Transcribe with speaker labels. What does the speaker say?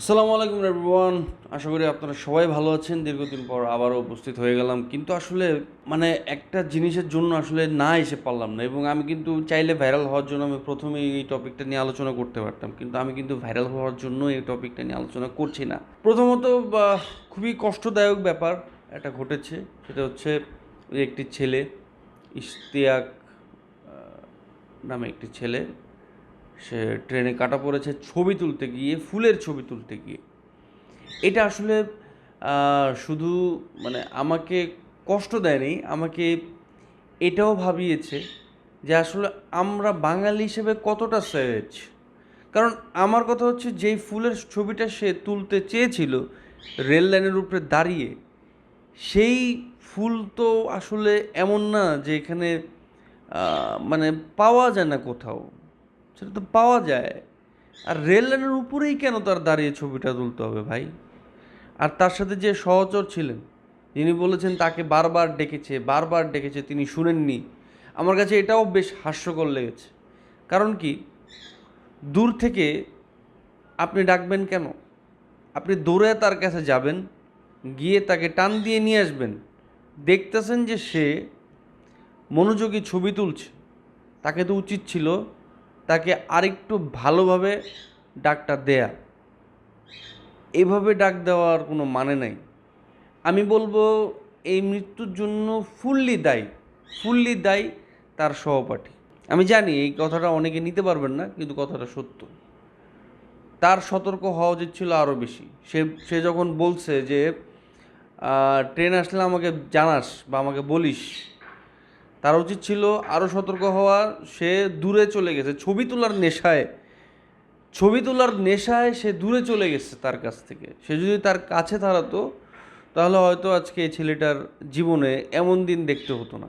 Speaker 1: আসসালামু আলাইকুম এভরিওয়ান আশা করি আপনারা সবাই ভালো আছেন। দীর্ঘদিন পর আবারও উপস্থিত হয়ে গেলাম। কিন্তু আসলে মানে একটা জিনিসের জন্য আসলে না এসে পারলাম না এবং আমি কিন্তু চাইলে ভাইরাল হওয়ার জন্য আমি প্রথমেই এই টপিকটা নিয়ে আলোচনা করতে পারতাম। কিন্তু আমি কিন্তু ভাইরাল হওয়ার জন্য এই টপিকটা নিয়ে আলোচনা করছি না। প্রথমত খুবই কষ্টদায়ক ব্যাপার এটা ঘটেছে। সেটা হচ্ছে একটি ছেলে, ইশতিয়াক নামে একটি ছেলে সে ট্রেনে কাটা পড়েছে, ছবি তুলতে গিয়ে, ফুলের ছবি তুলতে গিয়ে। এটা আসলে শুধু মানে আমাকে কষ্ট দেয়নি, আমাকে এটাও ভাবিয়েছে যে আসলে আমরা বাঙালি হিসেবে কতটা সহজ কারণ আমার কথা হচ্ছে, যেই ফুলের ছবিটা সে তুলতে চেয়েছিল, রেল লাইনের উপরে দাঁড়িয়ে, সেই ফুল তো আসলে এমন না যে এখানে মানে পাওয়া যায় না কোথাও। সেটা তো পাওয়া যায়। আর রেল লাইনের উপরেই কেন তার দাঁড়িয়ে ছবিটা তুলতে হবে ভাই? আর তার সাথে যে সহচর ছিলেন, তিনি বলেছেন তাকে বারবার ডেকেছে বারবার ডেকেছে, তিনি শুনেননি। আমার কাছে এটাও বেশ হাস্যকর লেগেছে। কারণ কি? দূর থেকে আপনি ডাকবেন কেন? আপনি দৌড়ে তার কাছে যাবেন, গিয়ে তাকে টান দিয়ে নিয়ে আসবেন। দেখতেছেন যে সে মনোযোগী ছবি তুলছে। তাকে তো উচিত ছিল তাকে আরেকটু ভালোভাবে ডাকটা দেয়া। এভাবে ডাক দেওয়ার কোনো মানে নাই। আমি বলব, এই মৃত্যুর জন্য ফুললি দায়ী ফুললি দায়ী তার সহপাঠী। আমি জানি এই কথাটা অনেকে নিতে পারবেন না, কিন্তু কথাটা সত্য। তার সতর্ক হওয়া উচিত ছিল আরও বেশি। সে সে যখন বলছে যে ট্রেন আসলে আমাকে জানাস বা আমাকে বলিস তার উচিত ছিল আরও সতর্ক হওয়া। সে দূরে চলে গেছে। ছবি তোলার নেশায়, ছবি তোলার নেশায় সে দূরে চলে গেছে তার কাছ থেকে। সে যদি তার কাছে দাঁড়াতো, তাহলে হয়তো আজকে এই ছেলেটার জীবনে এমন দিন দেখতে হতো না।